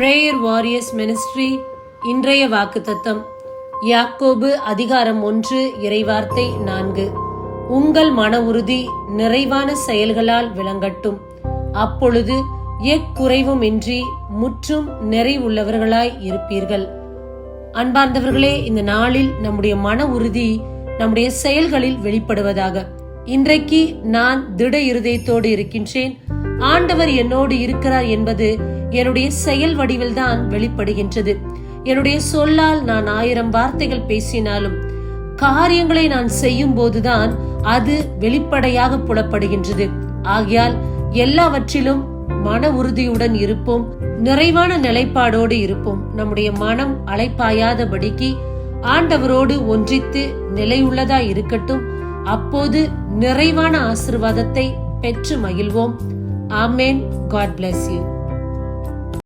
Warriors ministry இன்றைய வாக்குத்தத்தம் யாக்கோபு அதிகாரம் ஒன்று இறைவார்த்தை நான்கு. உங்கள் மன உறுதி நிறைவான செயல்களால் விளங்கட்டும். அப்பொழுது எக்குறைவுமின்றி முற்றும் நிறைவுள்ளவர்களாய் இருப்பீர்கள். அன்பார்ந்தவர்களே இந்த நாளில் நம்முடைய மன உறுதி நம்முடைய செயல்களில் வெளிப்படுவதாக. இன்றைக்கு நான் திட இருதயத்தோடு இருக்கின்றேன். ஆண்டவர் என்னோடு இருக்கிறார் என்பது என்னுடைய செயல் வடிவில்தான் வெளிப்படுகின்றது. என்னுடைய சொல்லால் நான் ஆயிரம் வார்த்தைகள் பேசினாலும் காரியங்களை நான் செய்யும் போதுதான் அது வெளிப்படையாக புலப்படுகின்றது. ஆகையால் எல்லாவற்றிலும் மன உறுதியுடன் இருப்போம் நிறைவான நிலைப்பாடோடு இருப்போம். நம்முடைய மனம் அலைப்பாயாதபடிக்கு ஆண்டவரோடு ஒன்றித்து நிலையுள்ளதா இருக்கட்டும். அப்போது நிறைவான ஆசிர்வாதத்தை பெற்று மகிழ்வோம். ஆமேன். God bless you.